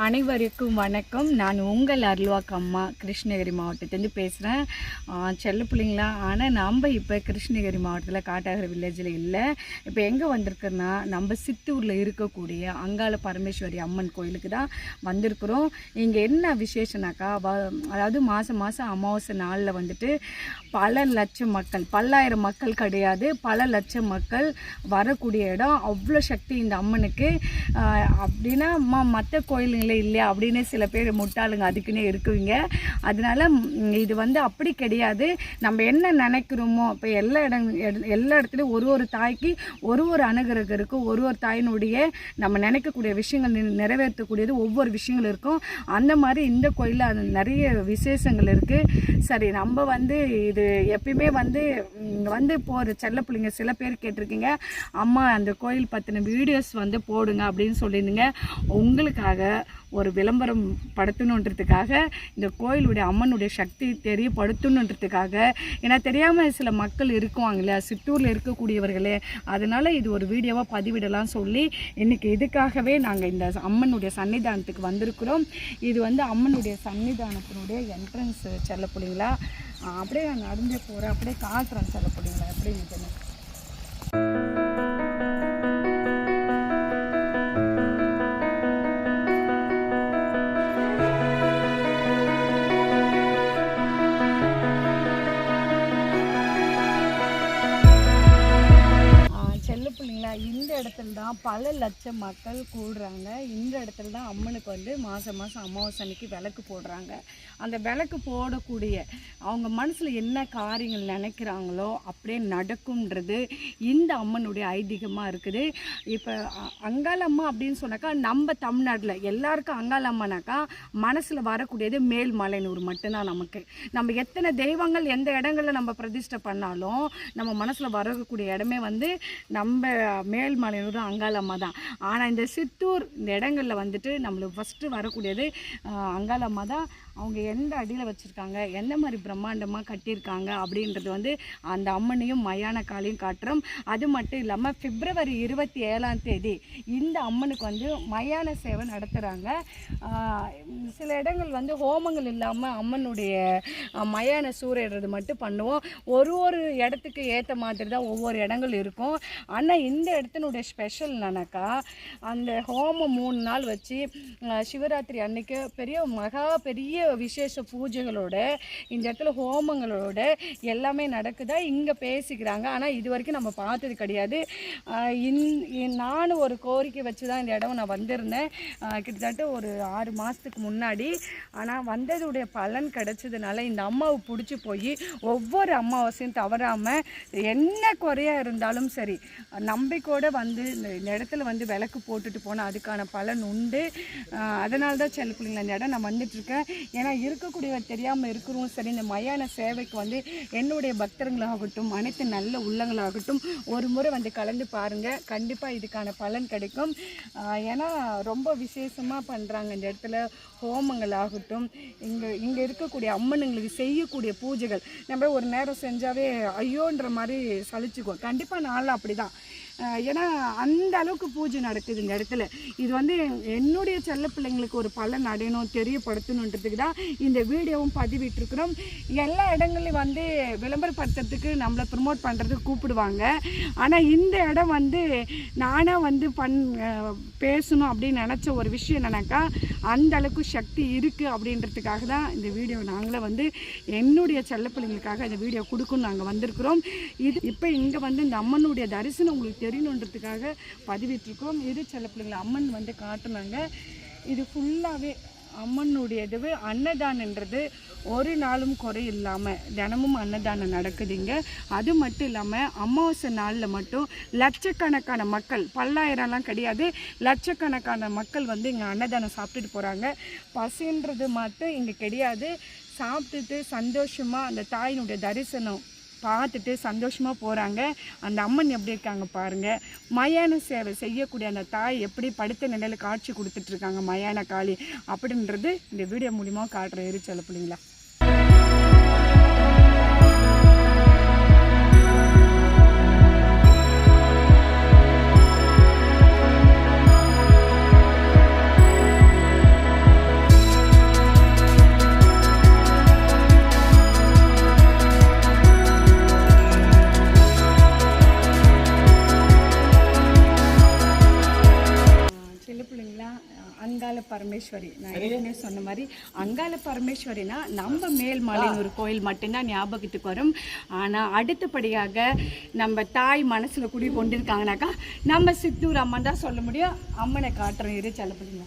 அனைவருக்கும் வணக்கம். நான் உங்கள் அருள்வாக்கு அம்மா கிருஷ்ணகிரி மாவட்டத்துலேருந்து பேசுகிறேன் செல்ல பிள்ளைங்களா? ஆனால் நம்ம இப்போ கிருஷ்ணகிரி மாவட்டத்தில் காட்டாகிற வில்லேஜில் இல்லை. இப்போ எங்கே வந்திருக்குன்னா நம்ம சித்தூரில் இருக்கக்கூடிய அங்காள பரமேஸ்வரி அம்மன் கோயிலுக்கு தான் வந்திருக்கிறோம். இங்கே என்ன விசேஷனாக்கா வ அதாவது மாதம் மாதம் அமாவாசை நாளில் வந்துட்டு பல லட்சம் மக்கள் பல்லாயிரம் மக்கள் கிடையாது. பல லட்சம் மக்கள் வரக்கூடிய இடம். அவ்வளோ சக்தி இந்த அம்மனுக்கு. அப்படின்னா மற்ற மற்ற இல்லை இல்லையா? அப்படின்னு சில பேர் முட்டாளுங்க அதுக்குன்னே இருக்குவீங்க. அதனால இது வந்து அப்படி கிடையாது. நம்ம என்ன நினைக்கிறோமோ இப்போ எல்லா இடம் எட- எல்லா இடத்துலையும் ஒரு ஒரு தாய்க்கு ஒரு ஒரு அனுகிரகம் இருக்கும் ஒரு ஒரு தாயினுடைய நம்ம நினைக்கக்கூடிய விஷயங்கள் நி- நிறைவேற்றக்கூடியது ஒவ்வொரு விஷயங்கள் இருக்கும். அந்த மாதிரி இந்த கோயிலில் அது நிறைய விசேஷங்கள் இருக்குது சரி நம்ம வந்து இது எப்பயுமே வந்து இங்கே வந்து போகிற செல்ல பிள்ளைங்க சில பேர் கேட்டிருக்கீங்க அம்மா அந்த கோயில் பற்றின வீடியோஸ் வந்து போடுங்க அப்படின்னு சொல்லியிருந்தீங்க. உங்களுக்காக ஒரு விளம்பரம் படுத்தணுன்றதுக்காக இந்த கோயிலுடைய அம்மனுடைய சக்தி தெரியப்படுத்தணுன்றதுக்காக. ஏன்னா தெரியாமல் சில மக்கள் இருக்குவாங்க இல்லையா? சித்தூரில் இருக்கக்கூடியவர்களே அதனால் இது ஒரு வீடியோவாக பதிவிடலாம் சொல்லி இன்றைக்கி இதுக்காகவே நாங்கள் இந்த அம்மனுடைய சன்னிதானத்துக்கு வந்திருக்கிறோம். இது வந்து அம்மனுடைய சன்னிதானத்தினுடைய என்ட்ரன்ஸ் செல்ல பிள்ளைங்களா அப்படியே நான் நடந்தே போகிறேன் அப்படியே காட்டுறேன் செல்ல பிள்ளைங்களா எப்படி இருக்குன்னு. லட்சம் மக்கள் கூடுறாங்க. இந்த இடத்துல தான் அம்மனுக்கு வந்து மாதம் மாதம் அமாவாசை அன்னைக்கு விளக்கு போடுறாங்க. அந்த விளக்கு போடக்கூடிய அவங்க மனசில் என்ன காரியங்கள் நினைக்கிறாங்களோ அப்படியே நடக்கும்ன்றது இந்த அம்மனுடைய ஐதீகமாக இருக்குது. இப்போ அங்காளம்மா அப்படின்னு சொன்னாக்கா நம்ம தமிழ்நாட்டில் எல்லாருக்கும் அங்காளம்மனாக்கா மனசில் வரக்கூடியது மேல்மலையனூர் மட்டும்தான் நமக்கு. நம்ம எத்தனை தெய்வங்கள் எந்த இடங்களில் நம்ம பிரதிஷ்டை பண்ணாலும் நம்ம மனசில் வரக்கூடிய இடமே வந்து நம்ம மேல்மலையனூர் அங்காளம்மா தான். ஆனால் இந்த சித்தூர் இந்த இடங்களில் வந்துட்டு நம்மளுக்கு ஃபஸ்ட்டு வரக்கூடியது அங்காளம்மா தான். அவங்க எந்த அடியில் வச்சுருக்காங்க எந்த மாதிரி பிரம்மாண்டமாக கட்டியிருக்காங்க அப்படின்றது வந்து அந்த அம்மனையும் மயான காளையும் காட்டுறோம். அது மட்டும் இல்லாமல் பிப்ரவரி இருபத்தி ஏழாம் தேதி இந்த அம்மனுக்கு வந்து மயான சேவை நடத்துகிறாங்க சில இடங்கள் வந்து ஹோமங்கள் இல்லாமல் அம்மனுடைய மயான சூறையிடுறது மட்டும் பண்ணுவோம். ஒரு ஒரு இடத்துக்கு ஏற்ற மாதிரி தான் ஒவ்வொரு இடங்கள் இருக்கும். ஆனால் இந்த இடத்தினுடைய ஸ்பெஷல் என்னன்னாக்கா அந்த ஹோமம் மூணு நாள் வச்சு சிவராத்திரி அன்னைக்கு பெரிய மகா பெரிய விசேஷ பூஜைகளோட இந்த இடத்துல ஹோமங்களோட எல்லாமே நடக்குதா? இங்கே பேசிக்கிறாங்க. ஆனால் இது வரைக்கும் நம்ம பார்த்தது கிடையாது. இன்- நானும் ஒரு கோரிக்கை வச்சு தான் இந்த இடம் நான் வந்திருந்தேன். கிட்டத்தட்ட ஒரு ஆறு மாதத்துக்கு முன்னாடி. ஆனால் வந்ததுடைய பலன் கிடைச்சதுனால இந்த அம்மாவை பிடிச்சி போய் ஒவ்வொரு அமாவாசையும் தவறாமல் என்ன குறையாக இருந்தாலும் சரி நம்பிக்கையோடு வந்து இந்த இந்த இடத்துல வந்து விளக்கு போட்டுட்டு போனால் அதுக்கான பலன் உண்டு. அதனால தான் செல்ல பிள்ளைங்களா இந்த இடம் நான் வந்துட்டுருக்கேன் ஏன்னா இருக்கக்கூடியவர் தெரியாமல் இருக்கிறவங்க சரி இந்த மயான சேவைக்கு வந்து என்னுடைய பக்தர்களாகட்டும் அனைத்து நல்ல உள்ளங்களாகட்டும் ஒரு முறை வந்து கலந்து பாருங்கள் கண்டிப்பாக இதுக்கான பலன் கிடைக்கும். ஏன்னா ரொம்ப விசேஷமாக பண்ணுறாங்க இந்த இடத்துல ஹோமங்கள் ஆகட்டும் இங்கே இங்கே இருக்கக்கூடிய அம்மனுங்களுக்கு செய்யக்கூடிய பூஜைகள். நம்ம ஒரு நேரம் செஞ்சாவே ஐயோன்ற மாதிரி சலிச்சுக்குவோம் கண்டிப்பாக நாளில் அப்படி தான் ஏன்னா அந்த அளவுக்கு பூஜை நடக்குது இந்த இடத்துல. இது வந்து என்னுடைய செல்ல பிள்ளைங்களுக்கு ஒரு பலன் அடையணும் தெரியப்படுத்தணுன்றதுக்கு தான் இந்த வீடியோவும் பதிவிட்டிருக்கிறோம். எல்லா இடங்கள்லையும் வந்து விளம்பரப்படுத்துறதுக்கு நம்மளை ப்ரமோட் பண்ணுறதுக்கு கூப்பிடுவாங்க. ஆனால் இந்த இடம் வந்து நானாக வந்து பண் பேசணும் அப்படின்னு நினச்ச ஒரு விஷயம் என்னென்னாக்கா அந்த அளவுக்கு சக்தி இருக்குது அப்படின்றதுக்காக தான் இந்த வீடியோ நாங்களே வந்து என்னுடைய செல்ல பிள்ளைங்களுக்காக இந்த வீடியோ கொடுக்கணும் நாங்கள் வந்திருக்கிறோம். இது இப்போ இங்கே வந்து இந்த அம்மனுடைய தரிசனம் உங்களுக்கு தெரியணுன்றதுக்காக பதிவிட்டிருக்கோம். இரு செல்ல பிள்ளைங்களை அம்மன் வந்து காட்டினாங்க இது ஃபுல்லாகவே அம்மனுடைய இதுவு அன்னதானன்றது ஒரு நாளும் குறை இல்லாமல் தினமும் அன்னதானம் நடக்குதுங்க. அது மட்டும் இல்லாமல் அமாவாசை நாளில் மட்டும் லட்சக்கணக்கான மக்கள் பல்லாயிரம்லாம் கிடையாது. லட்சக்கணக்கான மக்கள் வந்து இங்கே அன்னதானம் சாப்பிட்டுட்டு போகிறாங்க பசின்றது மட்டும் இங்கே கிடையாது. சாப்பிட்டுட்டு சந்தோஷமாக அந்த தாயினுடைய தரிசனம் பார்த்துட்டு சந்தோஷமாக போகிறாங்க அந்த அம்மன் எப்படி இருக்காங்க பாருங்கள் மயான சேவை செய்யக்கூடிய அந்த தாய் எப்படி படுத்த நிலையில் காட்சி கொடுத்துட்ருக்காங்க மயான காளி அப்படின்றது இந்த வீடியோ மூலிமா காட்டுற எரிச்சல் பிள்ளைங்களா? அங்காள பரமேஸ்வரி நான் ஏற்கனவே சொன்ன மாதிரி அங்காள பரமேஸ்வரினா நம்ம மேல்மலைன்னு ஒரு கோயில் மட்டும்தான் ஞாபகத்துக்கு வரும். ஆனால் அடுத்தபடியாக நம்ம தாய் மனசில் குடி கொண்டிருக்காங்கனாக்கா நம்ம சித்தூர் அம்மன் தான் சொல்ல முடியும். அம்மனை காட்டுறோம் இரு செல்லப்படுங்க.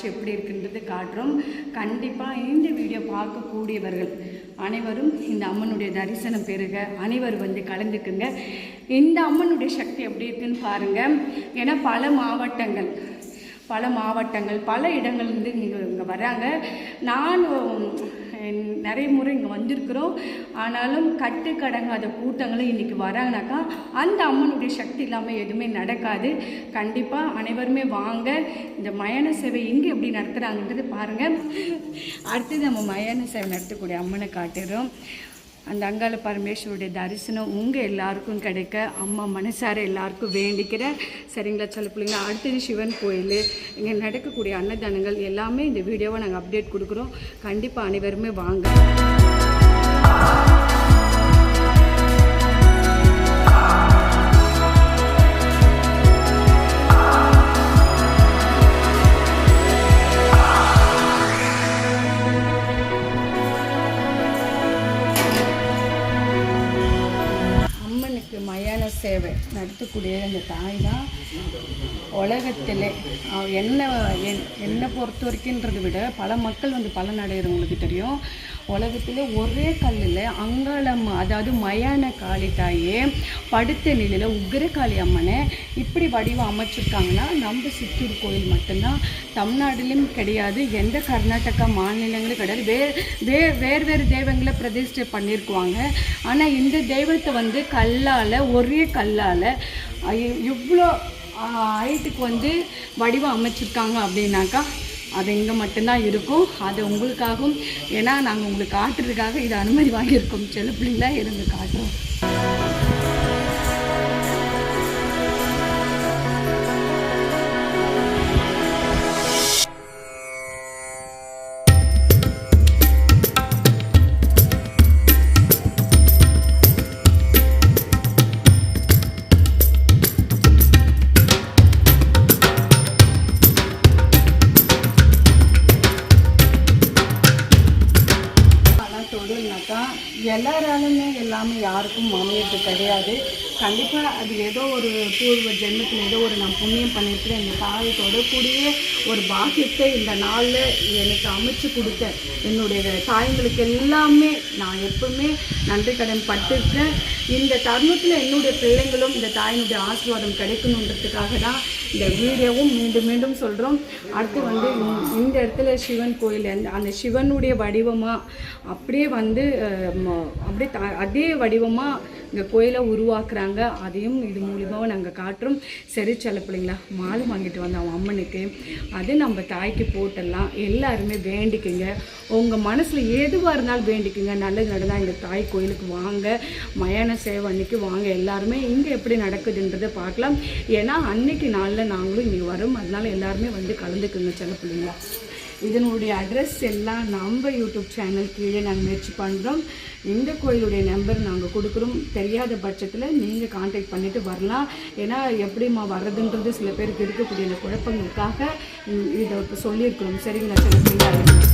காட்சி எப்படி இருக்குன்றது காட்டுறோம். கண்டிப்பாக இந்த வீடியோ பார்க்கக்கூடியவர்கள் அனைவரும் இந்த அம்மனுடைய தரிசனம் பெறுக. அனைவரும் வந்து கலந்துக்குங்க. இந்த அம்மனுடைய சக்தி எப்படி இருக்குன்னு பாருங்கள் ஏன்னா பல மாவட்டங்கள் பல மாவட்டங்கள் பல இடங்கள்லேருந்து இங்கே இங்கே வராங்க. நானும் நிறைய முறை இங்கே வந்திருக்கிறோம். ஆனாலும் கட்டுக்கடங்காத கூட்டங்களும் இன்றைக்கி வராங்கனாக்கா அந்த அம்மனுடைய சக்தி இல்லாமல் எதுவுமே நடக்காது. கண்டிப்பாக அனைவருமே வாங்க. இந்த மயான சேவை இங்கே எப்படி நடத்துகிறாங்கன்றது பாருங்கள் அடுத்தது நம்ம மயான சேவை நடத்தக்கூடிய அம்மனை காட்டுறோம் அந்த அங்காள பரமேஸ்வருடைய தரிசனம் உங்கள் எல்லாருக்கும் கிடைக்க அம்மா மனசார எல்லாருக்கும் வேண்டிக்கிறேன். சரிங்களா சொல்ல பிள்ளைங்க? அடுத்தது சிவன் கோயில். இங்கே நடக்கக்கூடிய அன்னதானங்கள் எல்லாமே இந்த வீடியோவை நாங்கள் அப்டேட் கொடுக்குறோம். கண்டிப்பாக அனைவருமே வாங்க. சேவை நடத்தக்கூடிய அந்த தாய் தான் உலகத்திலே என்ன என் என்னை பொறுத்த வரைக்கின்றதை விட பல மக்கள் வந்து பலன் அடைகிறவங்களுக்கு தெரியும். உலகத்திலே ஒரே கல்லில் அங்காளம் அதாவது மயான காளிதாயே படுத்த நிலையில் உக்கிரகாளி அம்மனை இப்படி வடிவம் அமைச்சிருக்காங்கன்னா நம்ம சித்தூர் கோயில் மட்டும்தான். தமிழ்நாடுலேயும் கிடையாது எந்த கர்நாடகா மாநிலங்களும் கிடையாது. வே வே வேறு வேறு தெய்வங்களை பிரதிஷ்டை பண்ணியிருக்குவாங்க. ஆனால் இந்த தெய்வத்தை வந்து கல்லால் ஒரே கல்லால் இவ்வளோ ஹைட்டுக்கு வந்து வடிவம் அமைச்சிருக்காங்க அப்படின்னாக்கா அது இங்கே மட்டும்தான் இருக்கும். அது உங்களுக்காகவும் ஏன்னா நாங்கள் உங்களுக்கு காட்டுறதுக்காக இது அனுமதி வாங்கியிருக்கோம். சில பிள்ளைங்களா இருந்து காட்டுறோம். ಎಲ್ಲರ இல்லாமல் யாருக்கும் அமையறது கிடையாது. கண்டிப்பாக அது ஏதோ ஒரு பூர்வ ஜென்மத்தில் ஏதோ ஒரு நான் புண்ணியம் பண்ணியிருக்கிறேன் எங்கள் தாயை தொடக்கூடிய ஒரு பாக்கியத்தை இந்த நாளில் எனக்கு அமைச்சு கொடுத்த என்னுடைய தாயங்களுக்கு எல்லாமே நான் எப்பவுமே நன்றி கடன் பட்டிருக்கேன் இந்த தருணத்தில் என்னுடைய பிள்ளைங்களும் இந்த தாயினுடைய ஆசீர்வாதம் கிடைக்கணுன்றதுக்காக தான் இந்த வீடியோவும் மீண்டும் மீண்டும் சொல்கிறோம் அடுத்து வந்து இந்த- இடத்துல சிவன் கோயில் அந்த அந்த சிவனுடைய வடிவமாக அப்படியே வந்து ம- அப்படியே த- அதே வடிவமாக இங்கே கோயிலை உருவாக்குறாங்க. அதையும் இது மூலிமாவும் நாங்கள் காட்டுறோம். சரி செல்ல பிள்ளைங்களா மாலை வாங்கிட்டு வந்தோம் அம்மனுக்கு. அது நம்ம தாய்க்கு போட்டுடலாம். எல்லாருமே வேண்டிக்குங்க. உங்கள் மனசில் எதுவாக இருந்தாலும் வேண்டிக்குங்க. நல்லது நடந்தால் இந்த தாய் கோயிலுக்கு வாங்க. மயான சேவை அன்னைக்கு வாங்க. எல்லாருமே இங்கே எப்படி நடக்குதுன்றதை பார்க்கலாம். ஏன்னா அன்னைக்கு நாளில் நாங்களும் இங்கே வரோம். அதனால எல்லாருமே வந்து கலந்துக்குங்க செல்ல பிள்ளைங்களா. இதனுடைய அட்ரஸ் எல்லாம் நம்ம யூடியூப் சேனல் கீழே நாங்கள் முயற்சி பண்ணுறோம் இந்த கோயிலுடைய நம்பர் நாங்கள் கொடுக்குறோம். தெரியாத பட்சத்தில் நீங்கள் காண்டாக்ட் பண்ணிவிட்டு வரலாம். ஏன்னா எப்படிம்மா வர்றதுன்றது சில பேருக்கு இருக்கக்கூடிய அந்த குழப்பங்களுக்காக இதை இப்போ சொல்லியிருக்கிறோம். சரிங்களா சரிங்களா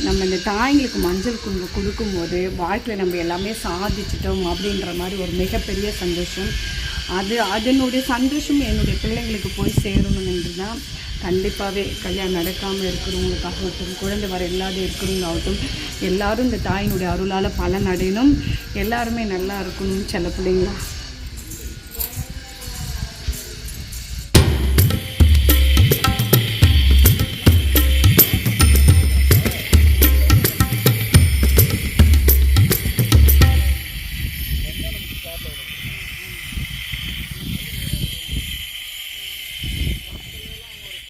நம்ம இந்த தாய்ங்களுக்கு மஞ்சள் குங்குமம் கொடுக்கும்போது வாழ்க்கையில் நம்ம எல்லாமே சாதிச்சிட்டோம் அப்படின்ற மாதிரி ஒரு மிகப்பெரிய சந்தோஷம். அது அதனுடைய சந்தோஷம் என்னுடைய பிள்ளைங்களுக்கு போய் சேரணும் என்று தான் கண்டிப்பாகவே கல்யாணம் நடக்காமல் இருக்கிறவங்களுக்காகட்டும் குழந்தை வர இல்லாத இருக்கிறவங்களாகட்டும் எல்லாரும் இந்த தாயினுடைய அருளால் பலன் அடையணும். எல்லாருமே நல்லா இருக்கணும் சில பிள்ளைங்களா?